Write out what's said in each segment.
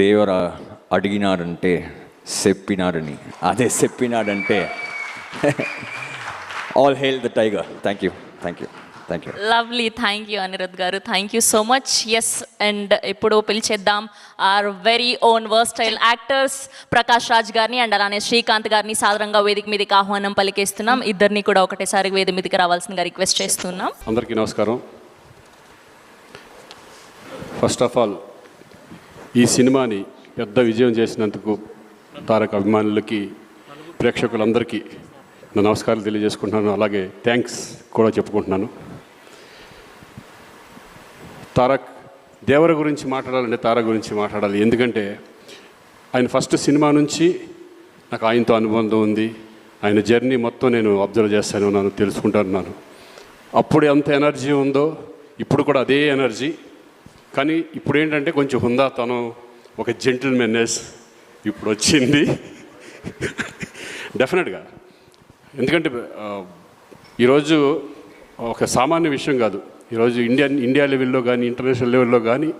దేవర అడిగినాడంటే చెప్పినాడని అదే చెప్పినాడంటే all hail the tiger thank you thank you thank you lovely thank you Anirudh garu thank you so much yes and ఇప్పుడు పిలిచేద్దాం. Our very own versatile actors Prakash Raj గారిని and అలానే శ్రీకాంత్ గారిని సాధారణంగా వేదిక మీదకి ఆహ్వానం పలికేస్తున్నాం. ఇద్దరిని కూడా ఒకటేసారి వేదిక మీదకి రావాల్సిందిగా రిక్వెస్ట్ చేస్తున్నాం. అందరికీ నమస్కారం. ఫస్ట్ ఆఫ్ ఆల్ ఈ సినిమాని పెద్ద విజయం చేసినందుకు తారక అభిమానులకి ప్రేక్షకులందరికీ నా నమస్కారాలు తెలియజేసుకుంటున్నాను. అలాగే థ్యాంక్స్ కూడా చెప్పుకుంటున్నాను. తారక్ దేవర గురించి మాట్లాడాలంటే తారక్ గురించి మాట్లాడాలి. ఎందుకంటే ఆయన ఫస్ట్ సినిమా నుంచి నాకు ఆయనతో అనుబంధం ఉంది. ఆయన జర్నీ మొత్తం నేను అబ్జర్వ్ చేస్తాను నన్ను తెలుసుకుంటున్నాను అప్పుడు ఎంత ఎనర్జీ ఉందో ఇప్పుడు కూడా అదే ఎనర్జీ. కానీ ఇప్పుడు ఏంటంటే కొంచెం హుందాతనం ఒక జెంటిల్ మెన్నెస్ ఇప్పుడు వచ్చింది డెఫినెట్గా. ఎందుకంటే ఈరోజు ఒక సామాన్య విషయం కాదు. ఈరోజు ఇండియా ఇండియా లెవెల్లో కానీ ఇంటర్నేషనల్ లెవెల్లో కానీ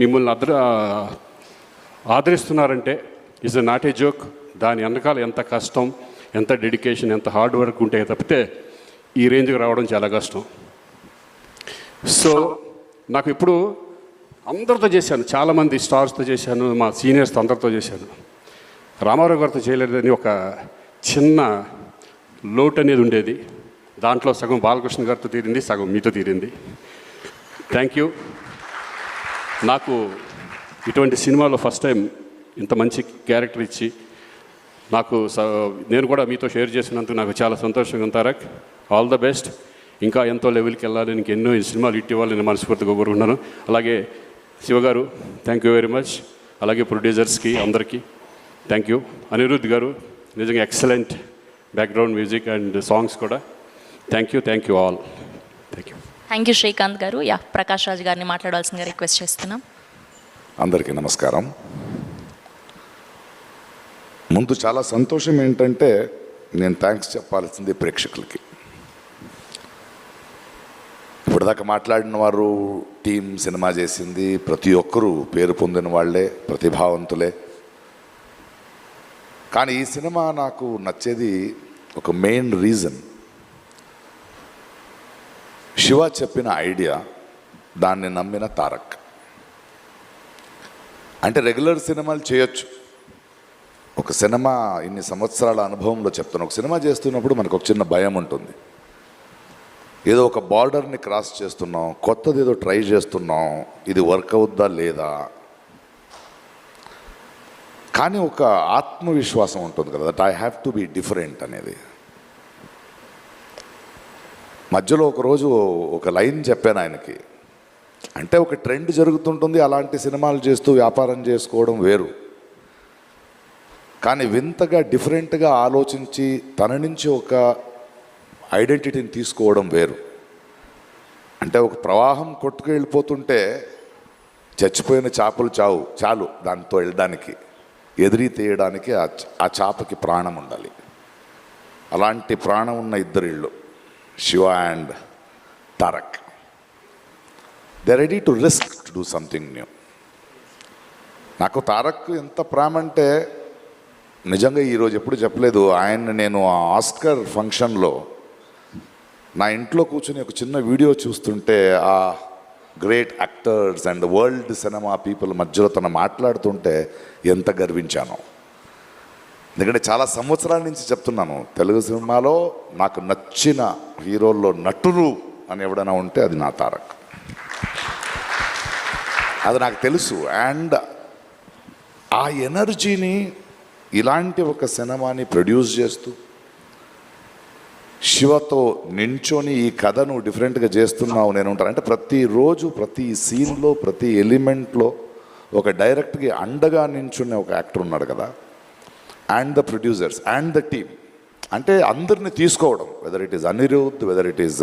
మిమ్మల్ని అద్ర ఆదరిస్తున్నారంటే is a not a joke. దాని వెనకాల ఎంత కష్టం ఎంత డెడికేషన్ ఎంత హార్డ్ వర్క్ ఉంటే తప్పితే ఈ రేంజ్కి రావడం చాలా కష్టం. సో నాకు ఇప్పుడు అందరితో చేశాను. చాలామంది స్టార్స్తో చేశాను మా సీనియర్స్తో అందరితో చేశాను. రామారావు గారితో చేయలేదని ఒక చిన్న లోటు అనేది ఉండేది. దాంట్లో సగం బాలకృష్ణ గారితో తీరింది సగం మీతో తీరింది. థ్యాంక్ యూ నాకు ఇటువంటి సినిమాలో ఫస్ట్ టైం ఇంత మంచి క్యారెక్టర్ ఇచ్చి నాకు స- నేను కూడా మీతో షేర్ చేసినందుకు నాకు చాలా సంతోషంగా తారక్. ఆల్ ద బెస్ట్ ఇంకా ఎంతో లెవెల్కి వెళ్ళాలి నీకు ఎన్నో ఈ సినిమాలు ఇట్టి నేను మనస్ఫూర్తిగా కోరుకుంటున్నాను. అలాగే శివగారు థ్యాంక్ యూ వెరీ మచ్ అలాగే ప్రొడ్యూసర్స్కి అందరికీ థ్యాంక్ యూ అనిరుద్ధ్ గారు నిజంగా excellent background music and songs కూడా. Thank you thank you all thank you thank you Srikanth garu. Yeah Prakash Raj గారిని మాట్లాడాల్సిందిగా రిక్వెస్ట్ చేస్తున్నాం. అందరికీ నమస్కారం. ముందు చాలా సంతోషం ఏంటంటే నేను థ్యాంక్స్ చెప్పాల్సింది ప్రేక్షకులకి. ఇప్పటిదాకా మాట్లాడిన వారు టీం సినిమా చేసింది. ప్రతి ఒక్కరూ పేరు పొందిన వాళ్ళే ప్రతిభావంతులే. కానీ ఈ సినిమా నాకు నచ్చేది ఒక మెయిన్ రీజన్. శివ చెప్పిన ఐడియా దాన్ని నమ్మిన తారక్. అంటే రెగ్యులర్ సినిమాలు చేయొచ్చు. ఒక సినిమా ఇన్ని సంవత్సరాల అనుభవంలో చెప్తాను ఒక సినిమా చేస్తున్నప్పుడు మనకు ఒక చిన్న భయం ఉంటుంది. ఏదో ఒక బార్డర్ని క్రాస్ చేస్తున్నాం కొత్తది ఏదో ట్రై చేస్తున్నాం ఇది వర్క్ అవుద్దా లేదా? కానీ ఒక ఆత్మవిశ్వాసం ఉంటుంది కదా that I have to be different అనేది. మధ్యలో ఒకరోజు ఒక లైన్ చెప్పాను ఆయనకి. అంటే ఒక ట్రెండ్ జరుగుతుంటుంది అలాంటి సినిమాలు చేస్తూ వ్యాపారం చేసుకోవడం వేరు. కానీ వింతగా డిఫరెంట్గా ఆలోచించి తన నుంచి ఒక ఐడెంటిటీని తీసుకోవడం వేరు. అంటే ఒక ప్రవాహం కొట్టుకు వెళ్ళిపోతుంటే చచ్చిపోయిన చేపలు చావు చాలు దాంతో వెళ్ళడానికి. ఎదిరి తీయడానికి ఆ ఆ చేపకి ప్రాణం ఉండాలి. అలాంటి ప్రాణం ఉన్న ఇద్దరు ఇళ్ళు Shiva and Tarak. They ready to risk to do something new నాకు తారక్ ఎంత ప్రేమ అంటే నిజంగా ఈరోజు ఎప్పుడు చెప్పలేదు. ఆయన నేను ఆ ఆస్కర్ ఫంక్షన్లో నా ఇంట్లో కూర్చుని ఒక చిన్న వీడియో చూస్తుంటే ఆ great actors and world cinema people మధ్యలో తను మాట్లాడుతుంటే ఎంత గర్వించానో. ఎందుకంటే చాలా సంవత్సరాల నుంచి చెప్తున్నాను తెలుగు సినిమాలో నాకు నచ్చిన హీరోల్లో నటులు అని ఎవడైనా ఉంటే అది నా తారక్. అది నాకు తెలుసు. అండ్ ఆ ఎనర్జీని ఇలాంటి ఒక సినిమాని ప్రొడ్యూస్ చేస్తూ శివతో నించొని ఈ కథను డిఫరెంట్గా చేస్తున్నావు నేను ఉంటాను అంటే ప్రతిరోజు ప్రతి సీన్లో ప్రతి ఎలిమెంట్లో ఒక డైరెక్ట్కి అండగా నించునే ఒక యాక్టర్ ఉన్నాడు కదా. And the producers and the team. అంటే అందరిని తీసుకోవడం whether it is Anirudh whether it is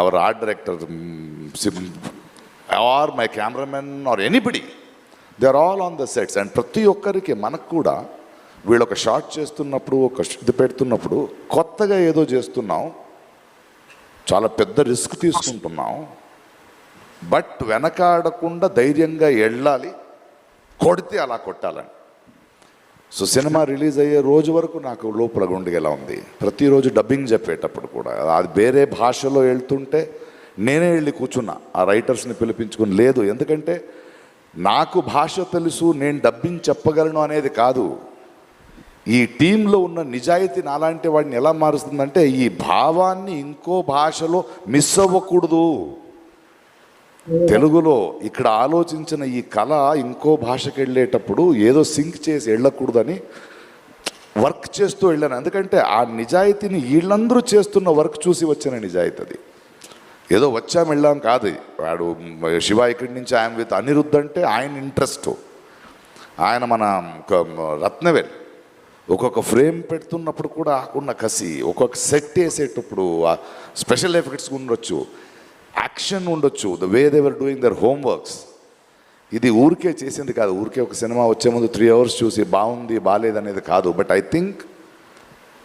our art director or my cameraman or anybody they are all on the sets and ప్రతి ఒక్కరికి మనకు కూడా వీళ్ళు ఒక షార్ట్ చేస్తున్నప్పుడు ఒక ఇది పెడుతున్నప్పుడు కొత్తగా ఏదో చేస్తున్నాం. చాలా పెద్ద రిస్క్ తీసుకుంటున్నాం. బట్ వెనకాడకుండా ధైర్యంగా వెళ్ళాలి. కొడితే అలా కొట్టాలని. సో సినిమా రిలీజ్ అయ్యే రోజు వరకు నాకు లోపల గుండెగలా ఉంది. ప్రతిరోజు డబ్బింగ్ చెప్పేటప్పుడు కూడా. అది వేరే భాషలో వెళ్తుంటే నేనే వెళ్ళి కూర్చున్నా. ఆ రైటర్స్ని పిలిపించుకుని లేదు. ఎందుకంటే నాకు భాష తెలుసు నేను డబ్బింగ్ చెప్పగలను అనేది కాదు. ఈ టీంలో ఉన్న నిజాయితీ నాలాంటి వాడిని ఎలా మారుస్తుందంటే ఈ భావాన్ని ఇంకో భాషలో మిస్ అవ్వకూడదు. తెలుగులో ఇక్కడ ఆలోచించిన ఈ కళ ఇంకో భాషకి వెళ్ళేటప్పుడు ఏదో సింక్ చేసి వెళ్ళకూడదని వర్క్ చేస్తూ వెళ్ళాను. ఎందుకంటే ఆ నిజాయితీని వీళ్ళందరూ చేస్తున్న వర్క్ చూసి వచ్చిన నిజాయితీ అది. ఏదో వచ్చాం వెళ్ళాం కాదు. వాడు శివ ఇక్కడి నుంచి ఆయన విత్ అనిరుద్ధ్ అంటే ఆయన ఇంట్రెస్ట్. ఆయన మన రత్నవేల్. ఒక్కొక్క ఫ్రేమ్ పెడుతున్నప్పుడు కూడా ఆకున్న కసి ఒక్కొక్క సెట్ వేసేటప్పుడు స్పెషల్ ఎఫెక్ట్స్ ఉండొచ్చు యాక్షన్ ఉండొచ్చు the way they're doing their homeworks ఇది ఊరికే చేసింది కాదు ఊరికే ఒక సినిమా వచ్చే ముందు త్రీ అవర్స్ చూసి బాగుంది బాగాలేదనేది కాదు బట్ ఐ థింక్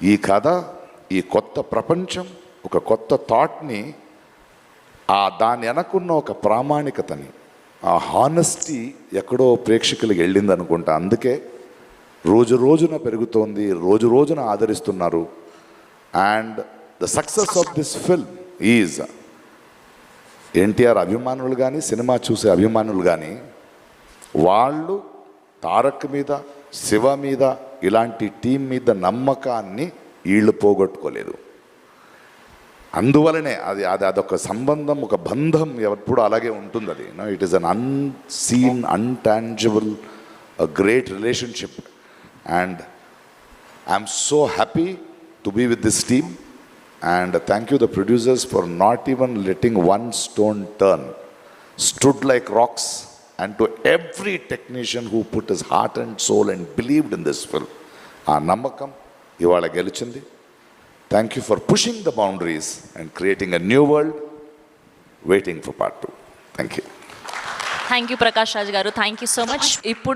ఈ కథ ఈ కొత్త ప్రపంచం ఒక కొత్త థాట్ని ఆ దాని వెనకున్న ఒక ప్రామాణికతని ఆ హానెస్టీ ఎక్కడో ప్రేక్షకులకి వెళ్ళింది అనుకుంటా అందుకే రోజు రోజున పెరుగుతోంది రోజు రోజున ఆదరిస్తున్నారు. And the success of this film is NTR అభిమానులు కానీ సినిమా చూసే అభిమానులు కానీ వాళ్ళు తారక్ మీద శివ మీద ఇలాంటి టీం మీద నమ్మకాన్ని వీళ్ళు పోగొట్టుకోలేదు. అందువలనే అది అది అదొక సంబంధం ఒక బంధం ఎప్పుడు అలాగే ఉంటుంది అది it is an unseen untangible great relationship and I'm so happy to be with this team and thank you the producers for not even letting one stone turn stood like rocks and to every technician who put his heart and soul and believed in this film ఆ నమ్మకం ఇవాళ గెలిచింది. Thank you for pushing the boundaries and creating a new world waiting for part two thank you thank you Prakash Raj garu thank you so much ఇప్పుడు